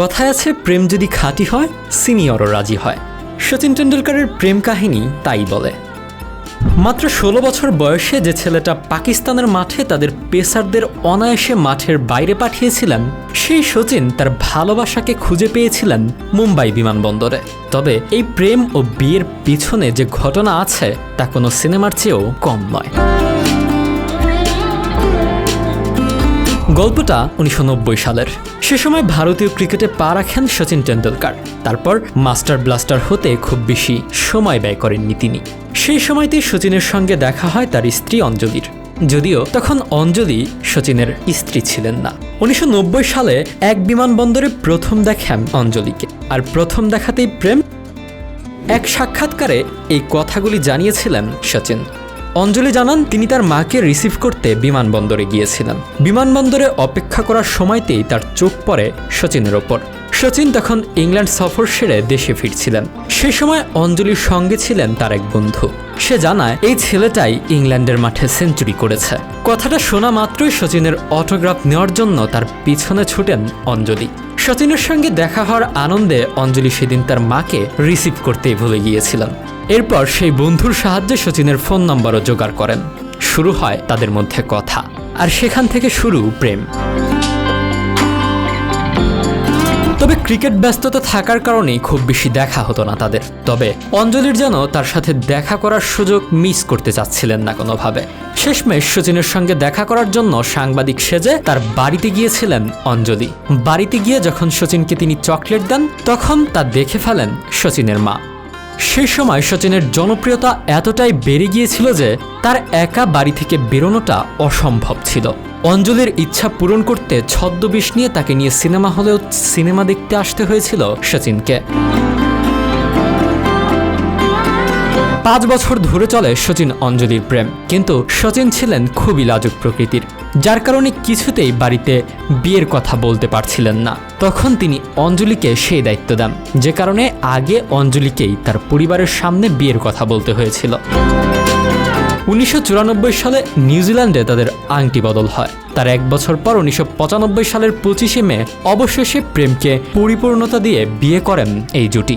কথায় আছে, প্রেম যদি খাঁটি হয়, সিনিয়রও রাজি হয়। সচিন টেন্ডুলকারের প্রেম কাহিনী তাই বলে। মাত্র ষোলো বছর বয়সে যে ছেলেটা পাকিস্তানের মাঠে তাদের পেসারদের অনায়াসে মাঠের বাইরে পাঠিয়েছিলেন, সেই সচিন তার ভালোবাসাকে খুঁজে পেয়েছিলেন মুম্বাই বিমানবন্দরে। তবে এই প্রেম ও বিয়ের পিছনে যে ঘটনা আছে, তা কোনো সিনেমার চেয়েও কম নয়। গল্পটা উনিশশো নব্বই সালের। সে সময় ভারতীয় ক্রিকেটে পা রাখেন সচিন টেন্ডুলকার তারপর মাস্টার ব্লাস্টার হতে খুব বেশি সময় ব্যয় করেননি তিনি। সেই সময়তেই সচিনের সঙ্গে দেখা হয় তার স্ত্রী অঞ্জলির। যদিও তখন অঞ্জলি সচিনের স্ত্রী ছিলেন না। উনিশশো নব্বই সালে এক বিমানবন্দরে প্রথম দেখেন অঞ্জলিকে। আর প্রথম দেখাতেই প্রেম এক সাক্ষাৎকারে এই কথাগুলি জানিয়েছিলেন সচিন। অঞ্জলি জানান, তিনি তার মাকে রিসিভ করতে বিমানবন্দরে গিয়েছিলেন। বিমানবন্দরে অপেক্ষা করার সময়তেই তার চোখ পড়ে সচিনের ওপর। সচিন তখন ইংল্যান্ড সফর সেরে দেশে ফিরছিলেন। সে সময় অঞ্জলির সঙ্গে ছিলেন তার এক বন্ধু। সে জানায়, এই ছেলেটাই ইংল্যান্ডের মাঠে সেঞ্চুরি করেছে। কথাটা শোনা মাত্রই সচিনের অটোগ্রাফ নেওয়ার জন্য তার পিছনে ছুটেন অঞ্জলি। সচিনের সঙ্গে দেখা হওয়ার আনন্দে অঞ্জলি সেদিন তার মাকে রিসিভ করতেই ভুলে গিয়েছিলেন। এরপর সেই বন্ধুর সাহায্যে সচিনের ফোন নম্বরও জোগাড় করেন। শুরু হয় তাদের মধ্যে কথা। আর সেখান থেকে শুরু প্রেম। তবে ক্রিকেট ব্যস্ততা থাকার কারণেই খুব বেশি দেখা হতো না তাদের। তবে অঞ্জলির যেন তার সাথে দেখা করার সুযোগ মিস করতে চাচ্ছিলেন না কোনোভাবে। শেষমেশ সচিনের সঙ্গে দেখা করার জন্য সাংবাদিক সেজে তার বাড়িতে গিয়েছিলেন অঞ্জলি। বাড়িতে গিয়ে যখন সচিনকে তিনি চকলেট দেন, তখন তা দেখে ফেলেন সচিনের মা। সেই সময় সচিনের জনপ্রিয়তা এতটাই বেড়ে গিয়েছিল যে তার একা বাড়ি থেকে বেরোনোটা অসম্ভব ছিল। অঞ্জলির ইচ্ছা পূরণ করতে ছদ্মবেশ নিয়ে তাকে নিয়ে সিনেমা হলেও সিনেমা দেখতে আসতে হয়েছিল সচিনকে। পাঁচ বছর ধরে চলে সচিন অঞ্জলির প্রেম, কিন্তু সচিন ছিলেন খুবই লাজুক প্রকৃতির, যার কারণে কিছুতেই বাড়িতে বিয়ের কথা বলতে পারছিলেন না। তখন তিনি অঞ্জলিকে সেই দায়িত্ব দেন, যে কারণে আগে অঞ্জলিকেই তার পরিবারের সামনে বিয়ের কথা বলতে হয়েছিল। উনিশশো চুরানব্বই সালে নিউজিল্যান্ডে তাদের আংটি বদল হয়। তার এক বছর পর উনিশশো পঁচানব্বই সালের পঁচিশে মে অবশেষে প্রেমকে পরিপূর্ণতা দিয়ে বিয়ে করেন এই জুটি।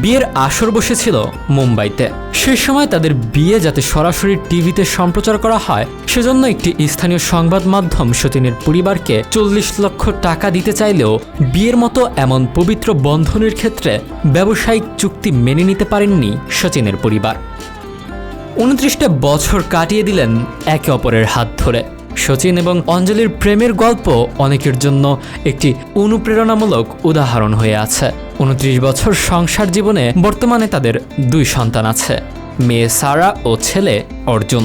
বিয়ের আসর বসেছিল মুম্বাইতে। সে সময় তাদের বিয়ে যাতে সরাসরি টিভিতে সম্প্রচার করা হয়, সেজন্য একটি স্থানীয় সংবাদ মাধ্যম সচিনের পরিবারকে চল্লিশ লক্ষ টাকা দিতে চাইলেও বিয়ের মতো এমন পবিত্র বন্ধনের ক্ষেত্রে ব্যবসায়িক চুক্তি মেনে নিতে পারেননি সচিনের পরিবার। উনত্রিশটা বছর কাটিয়ে দিলেন একে অপরের হাত ধরে। সচিন এবং অঞ্জলির প্রেমের গল্প অনেকের জন্য একটি অনুপ্রেরণামূলক উদাহরণ হয়ে আছে। উনত্রিশ বছর সংসার জীবনে বর্তমানে তাদের দুই সন্তান আছে, মেয়ে সারা ও ছেলে অর্জুন।